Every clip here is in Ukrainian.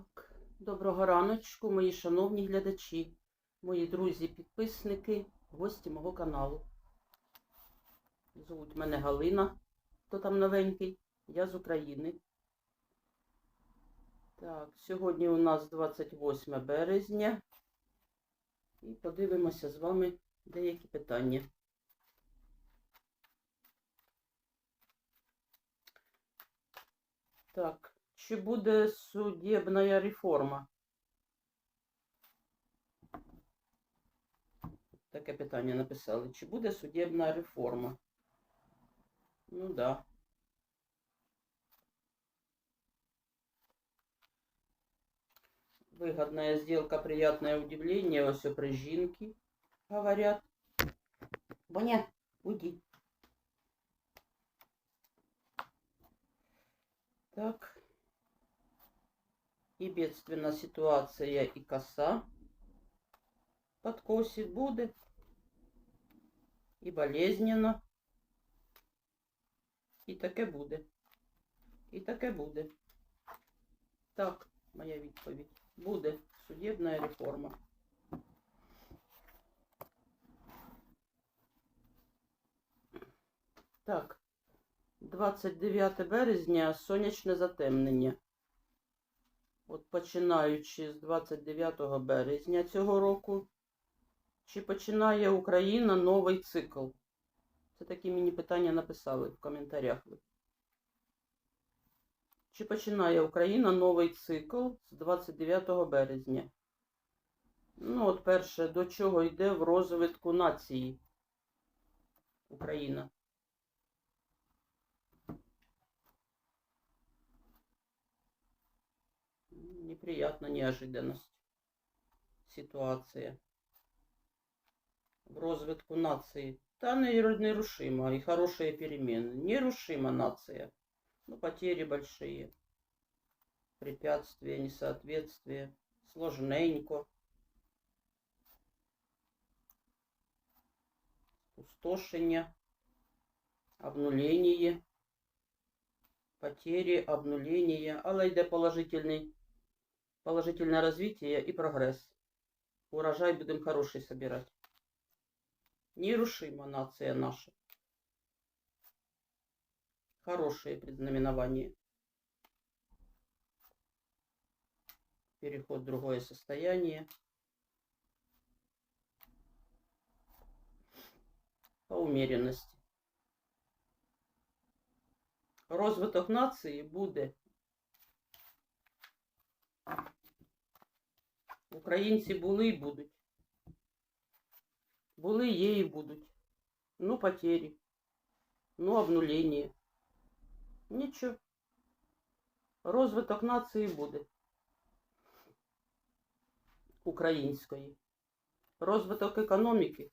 Так, доброго раночку, мої шановні глядачі, мої друзі, підписники, гості мого каналу. Звуть мене Галина, хто там новенький, я з України. Так, сьогодні у нас 28 березня. І подивимося з вами деякі питання. Так, чи буде судебна реформа? Таке питання написали. Чи буде судебна реформа? Ну да. Выгодная сделка, приятное удивление, все прижинки, говорят. Боня, уйди. Так. И бедственная ситуация и коса подкосит будет. І болезненно. І таке буде. І таке буде. Так, моя відповідь. Буде судебна реформа. Так, 29 березня сонячне затемнення. От починаючи з 29 березня цього року, чи починає Україна новий цикл? Це такі мені питання написали в коментарях. Чи починає Україна новий цикл з 29 березня? Ну, от перше, до чого йде в розвитку нації Україна? Неприятна неожиданность. Ситуація. В розвитку нації. Та не- нерушима и хорошие перемены. Нерушима нация. Ну, потери большие. Препятствия, несоответствия. Сложненько. Пустошення. Обнуление. Потери, обнуление. Але йде положительний, положительное развитие и прогресс. Урожай будем хороший собирать. Нерушима нация наша. Хорошее предзнаменование. Переход в другое состояние. По умеренности. Розвиток нації буде. Українці були і будуть. Були, є і будуть. Ну, потери. Ну, обнулення. Нічого. Розвиток нації буде. Української. Розвиток економіки.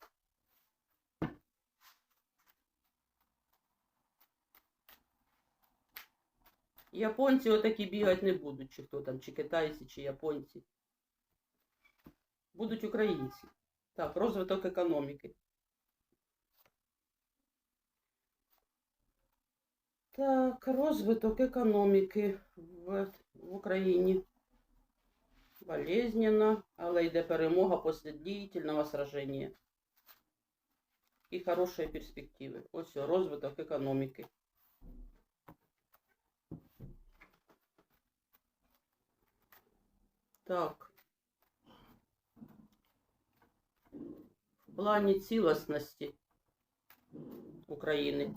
Японці отакі бігати не будуть, чи хто там, чи китайці, чи японці. Будуть українці. Так, розвиток економіки. Так, розвиток економіки в, в Україні. Болезненно, але йде перемога після длительного сраження. І хороші перспективи. Ось розвиток економіки. Так. В плані цілісності України.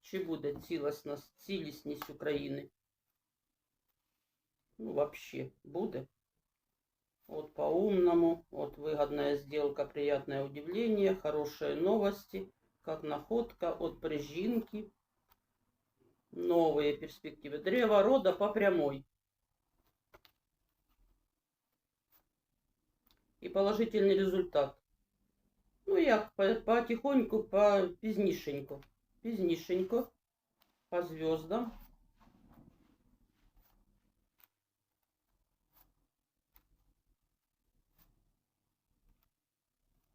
Чи буде цілісність, цілісність України? Ну, вообще, буде. Вот по-умному, вот выгодная сделка, приятное удивление, хорошие новости, как находка от прижинки, новые перспективы. Древо рода по прямой. И положительный результат. Ну, як по- потихоньку, по пізнішеньку. Пізнішенько, по звездам.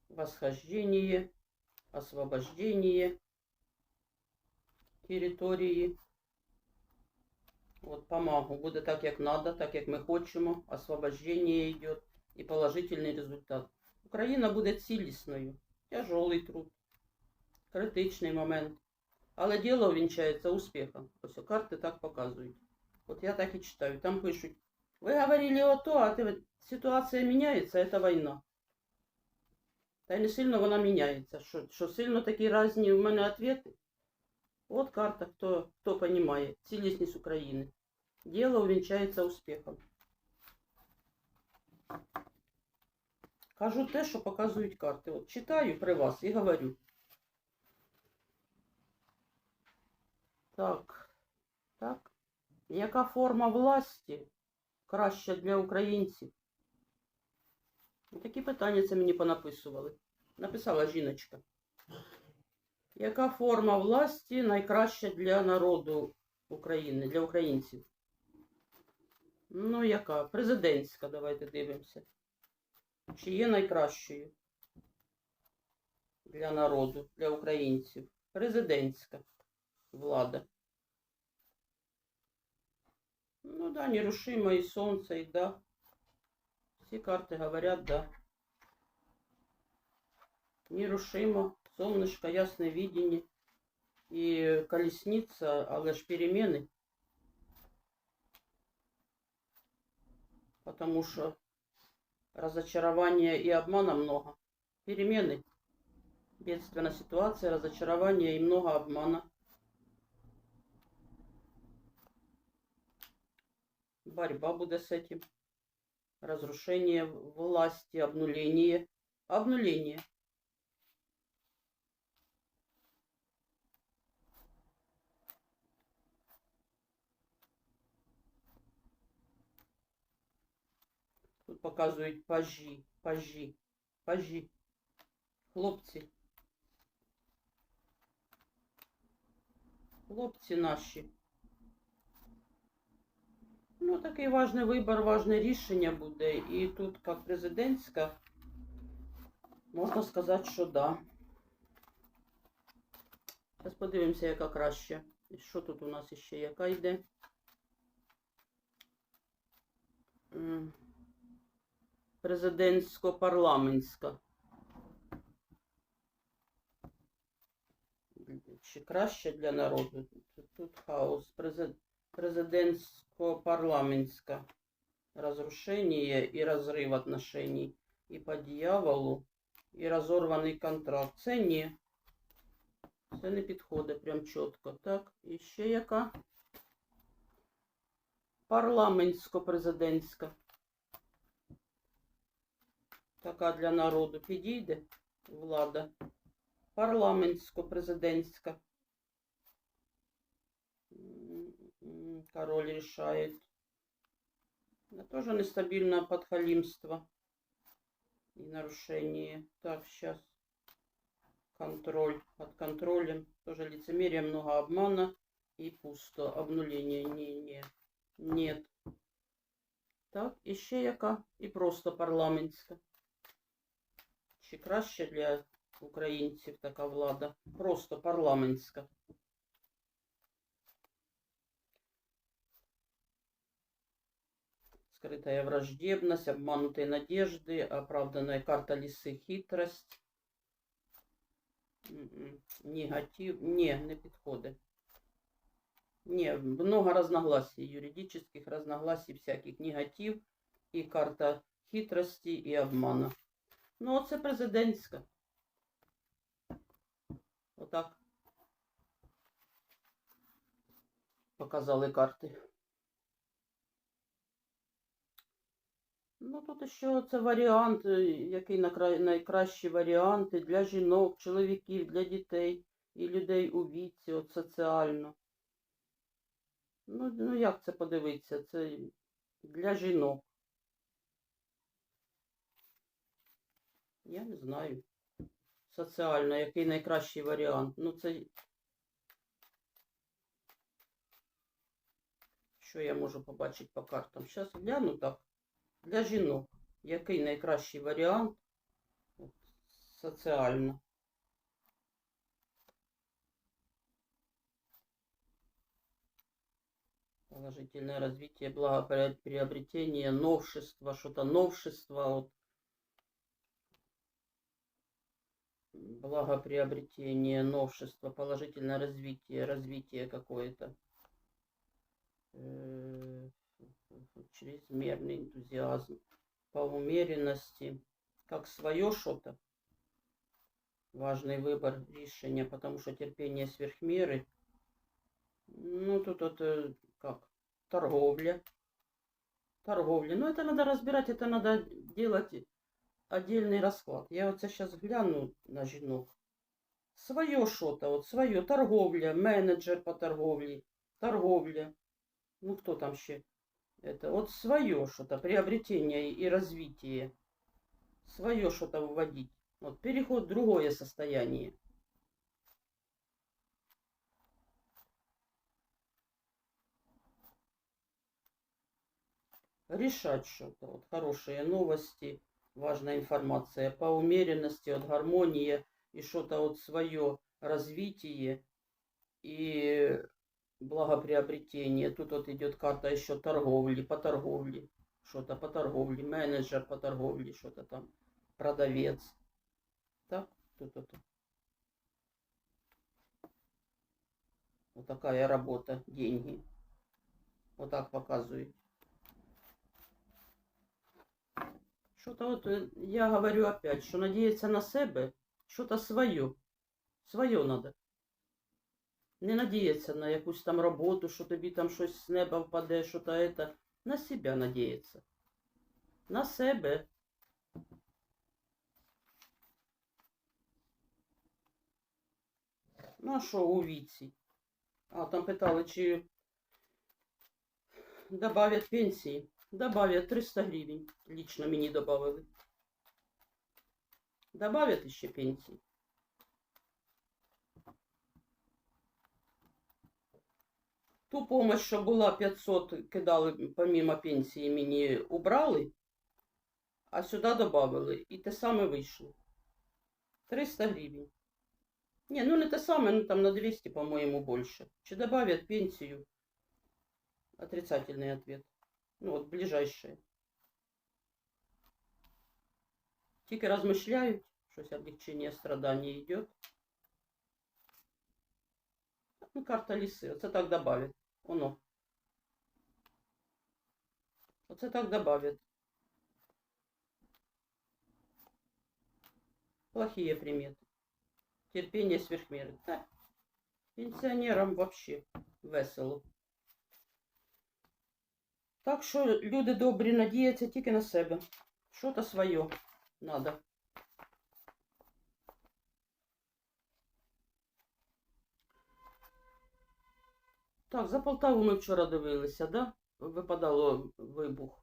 Восхождение, освобождение территории. От помагу. Буде так, як надо, так, як ми хочемо. Освобождення йде і положительний результат. Україна буде цілісною. Тяжолий труд, критичний момент. Але діло вінчається успіхом. Ось карти так показують. От я так і читаю. Там пишуть, ви говорили ото, а ти... ситуація міняється, це війна. Та не сильно вона міняється. Що, що сильно такі різні в мене відповіді? От карта, хто, хто розуміє. Цілісність України. Діло увінчається успіхом. Кажу те, що показують карти. От читаю при вас і говорю. Так, так. Яка форма власті краща для українців? Такі питання це мені. Написала жіночка. Яка форма власті найкраща для народу України, для українців? Ну, яка? Президентська, давайте дивимося. Чи є найкращою для народу, для українців? Президентська влада. Ну да, нерушимо и солнце, и да. Все карты говорят да. Нерушимо, солнышко, ясное видение. И колесница, але ж перемены. Потому что разочарования и обмана много. Перемены. Бедственная ситуация, разочарование и много обмана. борьба будет с этим. Разрушение власти, обнуление. Обнуление. Тут показують пажі, пажі, пажі. Хлопці. Хлопці наші. Ну, такий важний вибір, важне рішення буде. І тут, як президентська, можна сказати, що да. Зараз подивимося, яка краще. Що тут у нас ще яка йде? Президентсько-парламентська. Чи краще для народу? Тут, хаос. Президент президентско-парламентское разрушение и разрыв отношений и по дьяволу, і розорваний контракт. Це ні. Це не підходить прям чітко. Так, і ще яка? Парламентсько-президентська. Така для народу підійде влада. Парламентсько-президентська. М, Король решает. Это тоже нестабильное подхалимство и нарушение. Так, сейчас. Контроль. Под контролем. Тоже лицемерие, много обмана и пусто. Обнуление. Не, не. Нет. Так, і ще яка? І просто парламентська. Чи краще для українців така влада? Просто парламентська. скрытая враждебность, обманутые надежды, оправданная карта лисы хитрость, М-м, негатив, не, не підходить. Не, много разногласий, юридических разногласий всяких, негатив и карта хитрости и обмана. Ну, оце президентська. Отак. Показали карти. Ну, тут ще це варіант, е, який найкращі варіанти для жінок, чоловіків, для дітей і людей у віці, от соціально. Ну, ну як це подивитися? Це для жінок. Я не знаю. Соціально, який найкращий варіант. Ну, це. Що я можу побачити по картам? Зараз гляну так. Для жінок. Який найкращий варіант от, соціально? Положительное развитие, благоприобретение, новшество, что-то новшество. Вот. Благоприобретение, новшество, положительное развитие, развитие какое-то. Э, Чрезмерный энтузиазм, по умеренности, как свое что-то. Важный выбор решения, потому что терпение сверх меры. Ну, тут это как? Торговля. Торговля. Ну, это надо разбирать, это надо делать отдельный расклад. Я вот сейчас гляну на жінок. Своє що-то, от своє, торговля, менеджер по торговлі, торговля. Ну, кто там ще? Это вот свое что-то, приобретение и развитие. Свое что-то вводить. Вот переход в другое состояние. Решать что-то. Вот хорошие новости, важная информация по умеренности, от гармонии и что-то вот свое развитие и благоприобретение. Тут вот идет карта еще торговли, по торговле. Что-то по торговле, менеджер по торговле, что-то там, продавец. Так, тут вот. Вот такая работа, деньги. Вот так показывает. Что-то вот, э, я говорю опять, что надеяться на себе, что-то свое. Свое надо. Не надіятися на якусь там роботу, що тобі там щось з неба впаде, що то это. На себя надіятися. На себе. Ну, а що у віці? А, там питали, чи добавят пенсії. Добавят 300 гривень. Лично мені добавили. Добавят ще пенсії. Ту помощь, що була 500, кидали помимо пенсії, мені убрали, а сюди додали. І те саме вийшло. 300 гривень. Не, ну не те саме, ну там на 200, по-моему, більше. Чи добавят пенсію? Отрицательный ответ. Ну вот, ближайшее. Тільки розмишляють, щось облегчення страданий йде. Ну, карта ліси. Оце так добавить. Оно. Оце так добавит. Плохие приметы. Терпение сверх меры. Да. Пенсионерам вообще весело. Так що люди добрі надіються тільки на себе. Що-то своє надо. Так, за Полтаву ми вчора дивилися, да? Випадало вибух.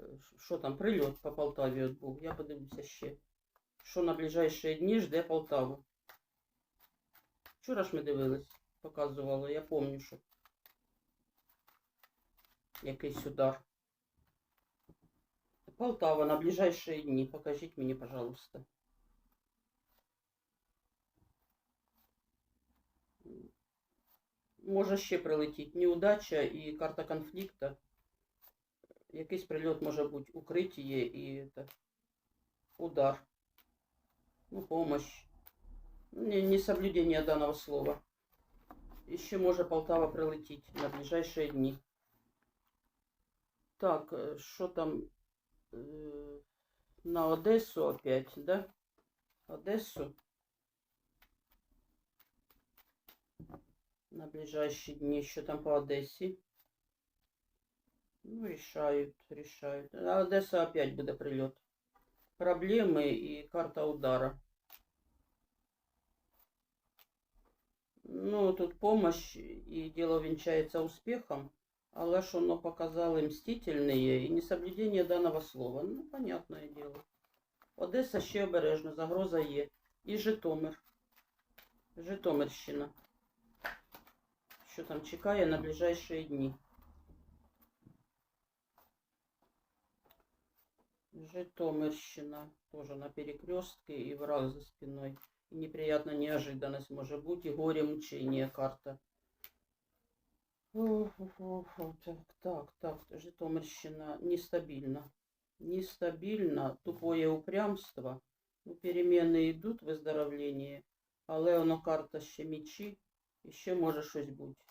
Е, Що там, прильот по Полтаві от був. Я подивлюся ще. Що на ближайші дні жде Полтаву. Вчора ж ми дивились, показувало, я пам'ятаю, що якийсь удар. Полтава на ближайшие дни. Покажите мне, пожалуйста. Може ще прилетіть. Неудача і карта конфлікта. Якийсь прильот може бути укриття і это, удар. Ну, помощь. Не, не соблюдение данного слова. Еще може Полтава прилетіть на ближайшие дни. Так, э, що там э, на Одесу опять, да? Одессу. На ближайшие дни, что там по Одессе. Ну, решают, решают. А Одесса опять будет прилет. Проблемы и карта удара. Ну, тут помощь, и дело венчается успехом. Але ж воно показали мстительне і несоблюдення даного слова. Ну, понятне діло. Одеса ще обережно, загроза є. І Житомир. Житомирщина. Що там чекає на ближайші дні. Житомирщина. Тоже на перекрестке и враг за спиной. И неприятная неожиданность может быть. И горе, мучение карта. Фу-фу-фу-фу. Так, так, так. Житомирщина нестабильна. Нестабильно, тупое упрямство. Ну, перемены йдуть, виздоровлення, але воно карта ще мічі, і ще може щось бути.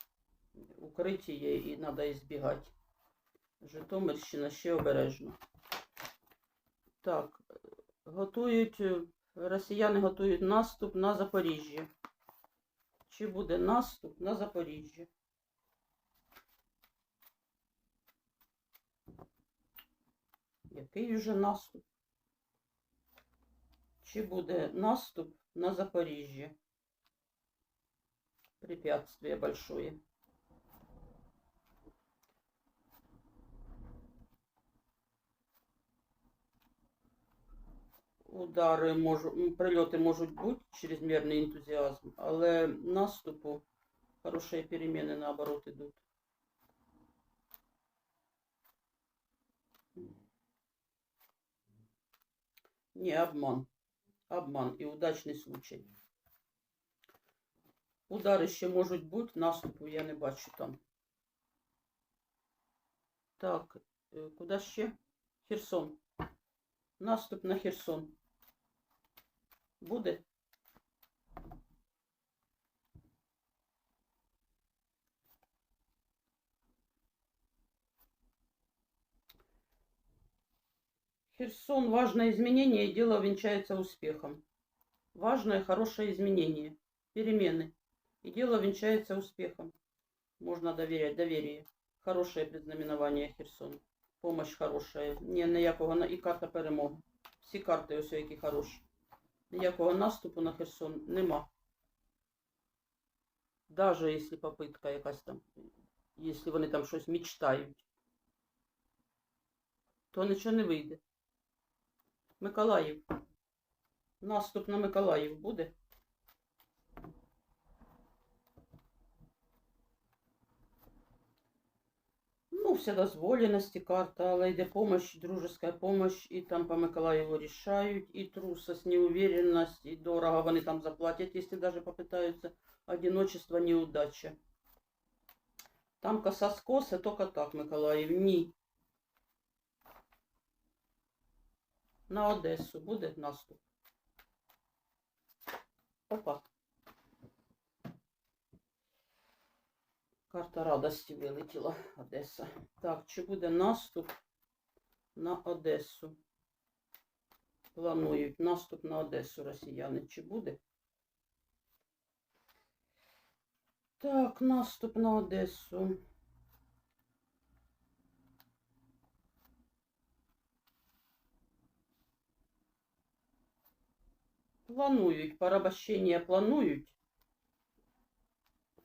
Укриття є і треба ізбігати. Житомирщина ще обережно. Так, готують, росіяни готують наступ на Запоріжжя. Чи буде наступ на Запоріжжя? Який вже наступ? Чи буде наступ на Запоріжжя? Препятствие большое. Удари можуть, прильоти можуть бути, чрезмірний ентузіазм, але наступу хороші переміни наоборот ідуть. Не, обман. Обман і удачний случай. Удари ще можуть бути, наступу я не бачу там. Так, е, куди ще? Херсон. Наступ на Херсон. Буде? Херсон, важное изменение, и дело венчается успехом. Важное, хорошее изменение, перемены. И дело венчается успехом. Можно доверять, доверие. Хорошее предзнаменование Херсон. Помощь хорошая. Ні, ніякого на- і карта перемоги. Всі карти ось які хороші. Ніякого наступу на Херсон нема. Даже якщо попитка якась там, якщо вони там щось мечтають, то нічого не вийде. Миколаїв. Наступ на Миколаїв буде? Ну, вседозволеності карта, але йде помощь, дружеская помощь, і там по Миколаєву рішають, і трусость, неуверенность, і дорого вони там заплатять, якщо даже попитаються. Одиночество, неудача. Там коса скоса, тільки так, Миколаїв, ні. На Одесу буде наступ. Опа. Карта радості вилетіла Одеса. Так, чи буде наступ на Одесу? Планують наступ на Одесу росіяни. Чи буде? Так, наступ на Одесу. Планують, порабощення планують.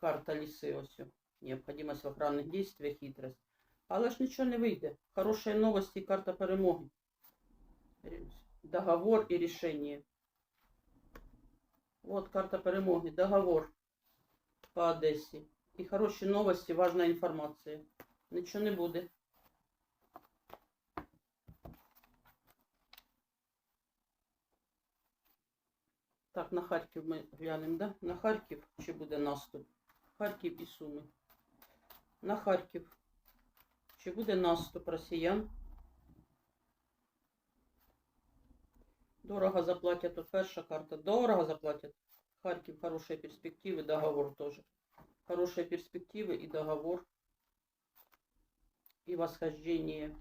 Карта ліси ось. Необходимость в охранних дійствах, хитрость. Але ж нічого не вийде. Хороші новості, карта перемоги. Договор і рішення. Вот карта перемоги, договор по Одесі. І хороші новості, важна інформація. Нічого не буде. Так, на Харків ми глянемо, да? На Харків чи буде наступ? Харків і Суми. На Харків. Чи буде наступ росіян? Дорого заплатять. Тут перша карта. Дорого заплатять. Харків, хорошие перспективы, договор тоже. Хорошие перспективы и договор. И восхождение.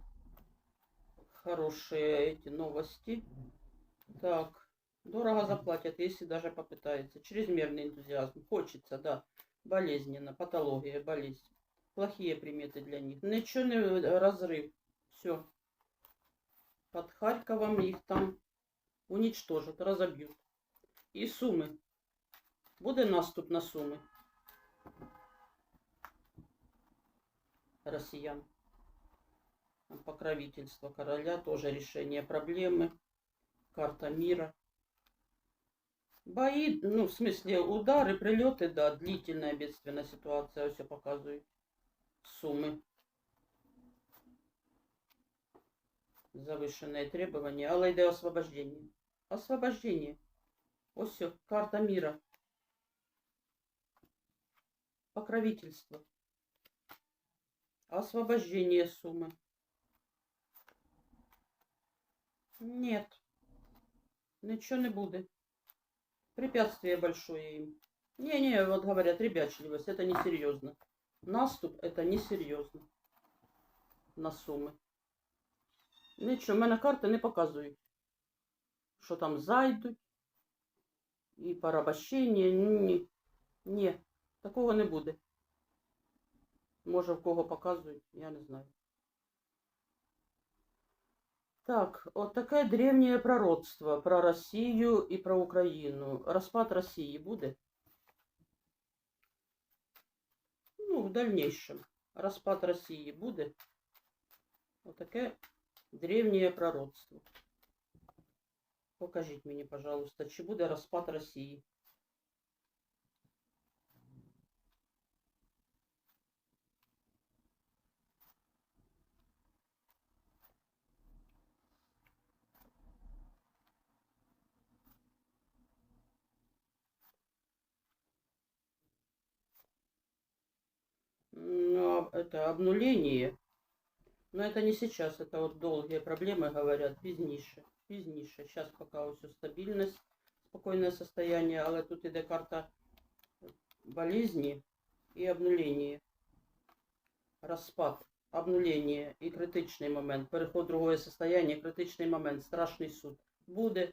Хорошие эти новости. Так. Дорого заплатят, если даже попытается. Чрезмерный энтузиазм. Хочется, да. Болезненно. Патология, болезнь. Плохие приметы для них. Ничего не разрыв. Все. Под Харьковом их там уничтожат, разобьют. І Суми. Буде наступ на Суми. Россиян. Покровительство короля, тоже решение проблемы. Карта мира. Бои, ну, в смысле, удары, прилеты, да, длительная бедственная ситуация, все показывает. Суммы. Завышенные требования, але йде освобождение. Освобождение. Ось все, карта мира. Покровительство. Освобождение суммы. Нет. Ничего не будет. Препятствие большое им. Не-не, вот говорят, ребячливость, это несерьезно. Наступ это несерьезно. На суми. Нічого, в мене карти не показують. Що там зайдуть. І порабощення. Ні. Ні, такого не буде. Може в кого показують, я не знаю. Так, от таке древнє пророцтво про Росію і про Україну. Розпад Росії буде? Ну, в дальнейшем. Розпад Росії буде. Отаке древнє пророцтво. Покажіть мені, пожалуйста, чи буде розпад Росії? это обнуление. Но это не сейчас, это вот долгие проблемы, говорят, пізніше. Пізніше. Сейчас пока все стабильность, спокойное состояние, але тут іде карта болезни і обнулення. Розпад, обнулення і критичний момент, переход в другое состояние, критичний момент, страшний суд. Буде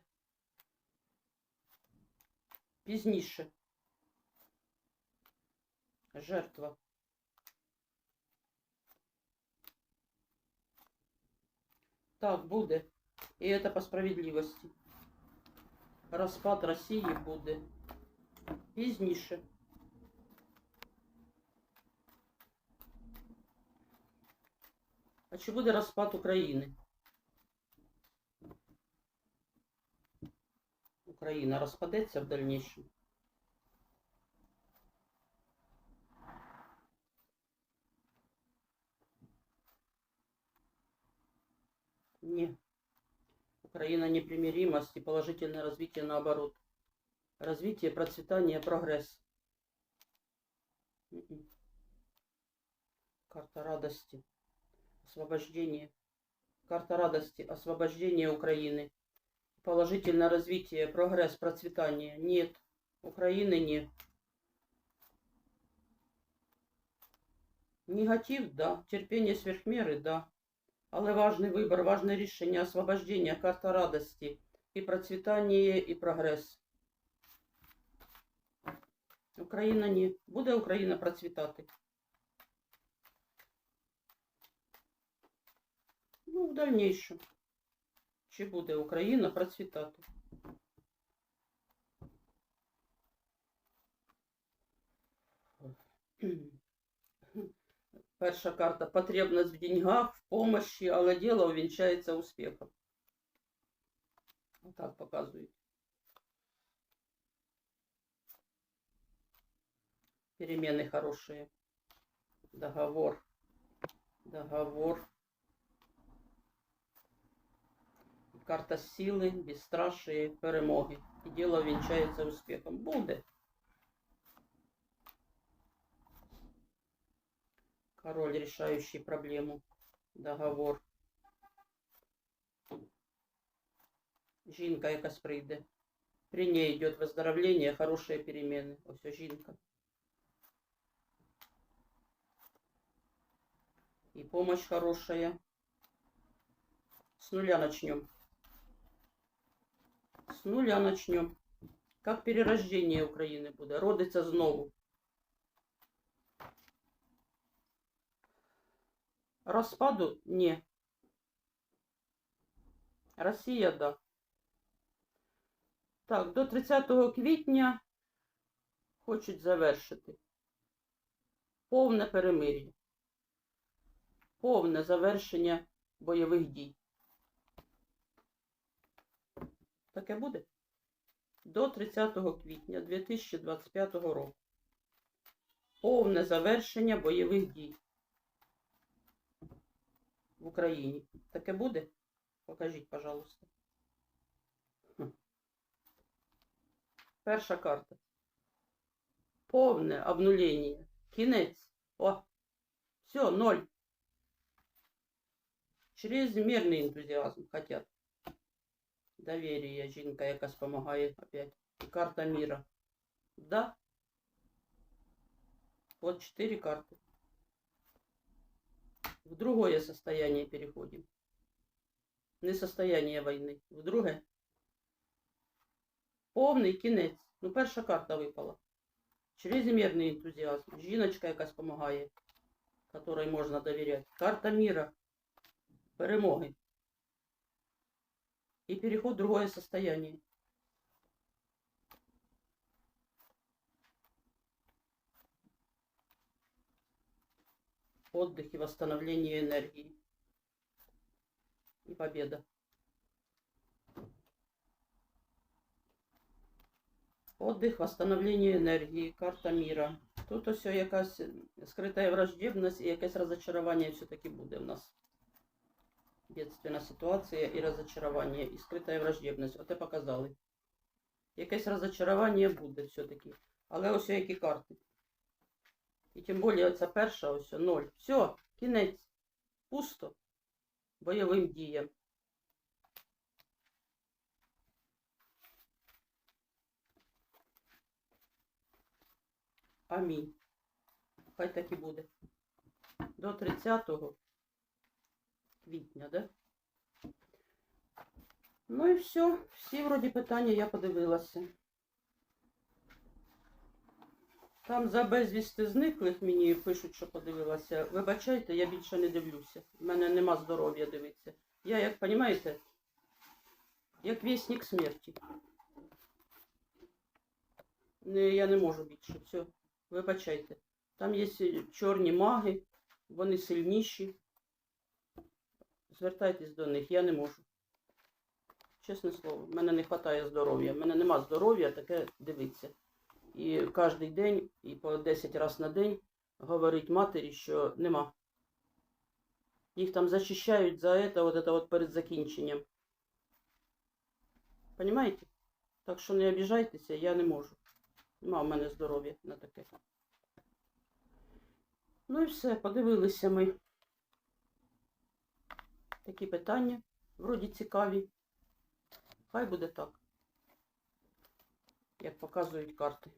пізніше. Жертва. Так, буде. І це по справедливості. Розпад Росії буде. Пізніше. А чи буде розпад України? Україна розпадеться в дальнейшем? Не. Украина непримиримость и положительное развитие наоборот. Развитие, процветание, прогресс. М-м. Карта радости. Освобождение. Карта радости. Освобождение Украины. Положительное развитие, прогресс, процветание. Нет. Украины нет. Негатив, да. Терпение сверхмеры, да. Але важний вибір, важне рішення, освобождення, карта радості, і процвітання, і прогрес. Україна ні. Буде Україна процвітати? Ну, в дальнейшем. Чи буде Україна процвітати? Перша карта потребность в деньгах, в помощи, але увенчается успехом. Вот так показывает. Перемены хорошие. Договор. Договор. Карта силы, бесстрашие, перемоги. И дело увенчается успехом. Будет. Король, решающий проблему. Договор. Жінка якась прийде. При ней идет выздоровление, хорошие перемены. Ось жінка. И помощь хорошая. С нуля начнем. С нуля начнем. Как перерождение Украины буде. Родиться знову. Розпаду ні. Росія, да. Так, до 30 квітня хочуть завершити. Повне перемир'я. Повне завершення бойових дій. Таке буде? До 30 квітня 2025 року. Повне завершення бойових дій в Україні. Таке буде? Покажіть, пожалуйста. Хм. Перша карта. Повне обнулення. Кінець. О, все, ноль. Чрезмірний ентузіазм хотят. Доверие, жінка якась помогає опять. І карта мира. Да. Вот четыре карты. В другое состояние переходим. Не состояние війни. В друге. Повний кінець. Ну, перша карта випала. Чрезмірний ентузіазм. Жіночка якась допомагає, которой можна довіряти. Карта мира. Перемоги. І переход в другое состояние. Отдых и восстановление энергии. И победа. Отдых, восстановление енергії, карта міра. Тут ось якась скрита враждебність і якесь розочарування все-таки буде в нас. Бедственна ситуація і розочарування, і скрита враждебність. Оте показали. Якесь розочарування буде все-таки. Але ось які карти. І тим більше оця перша, ось ноль. Все, кінець. Пусто. Бойовим діям. Амінь. Хай так і буде. До 30 квітня, да? Ну і все. Всі вроді питання я подивилася. Там за безвісти зниклих мені пишуть, що подивилася. Вибачайте, я більше не дивлюся. У мене нема здоров'я дивитися. Я, як розумієте, як вісник смерті. Не, я не можу більше. Все, вибачайте. Там є чорні маги, вони сильніші. Звертайтесь до них, я не можу. Чесне слово, в мене не вистачає здоров'я. В мене нема здоров'я таке дивитися. І кожен день, і по 10 разів на день говорить матері, що нема. Їх там зачищають за це, от це от перед закінченням. Понимаете? Так що не обіжайтеся, я не можу. Нема в мене здоров'я на таке. Ну і все, подивилися ми. Такі питання, вроді цікаві. Хай буде так, як показують карти.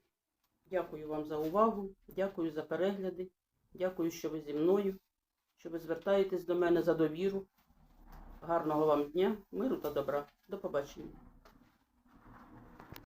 Дякую вам за увагу, дякую за перегляди, дякую, що ви зі мною, що ви звертаєтесь до мене за довіру. Гарного вам дня, миру та добра. До побачення.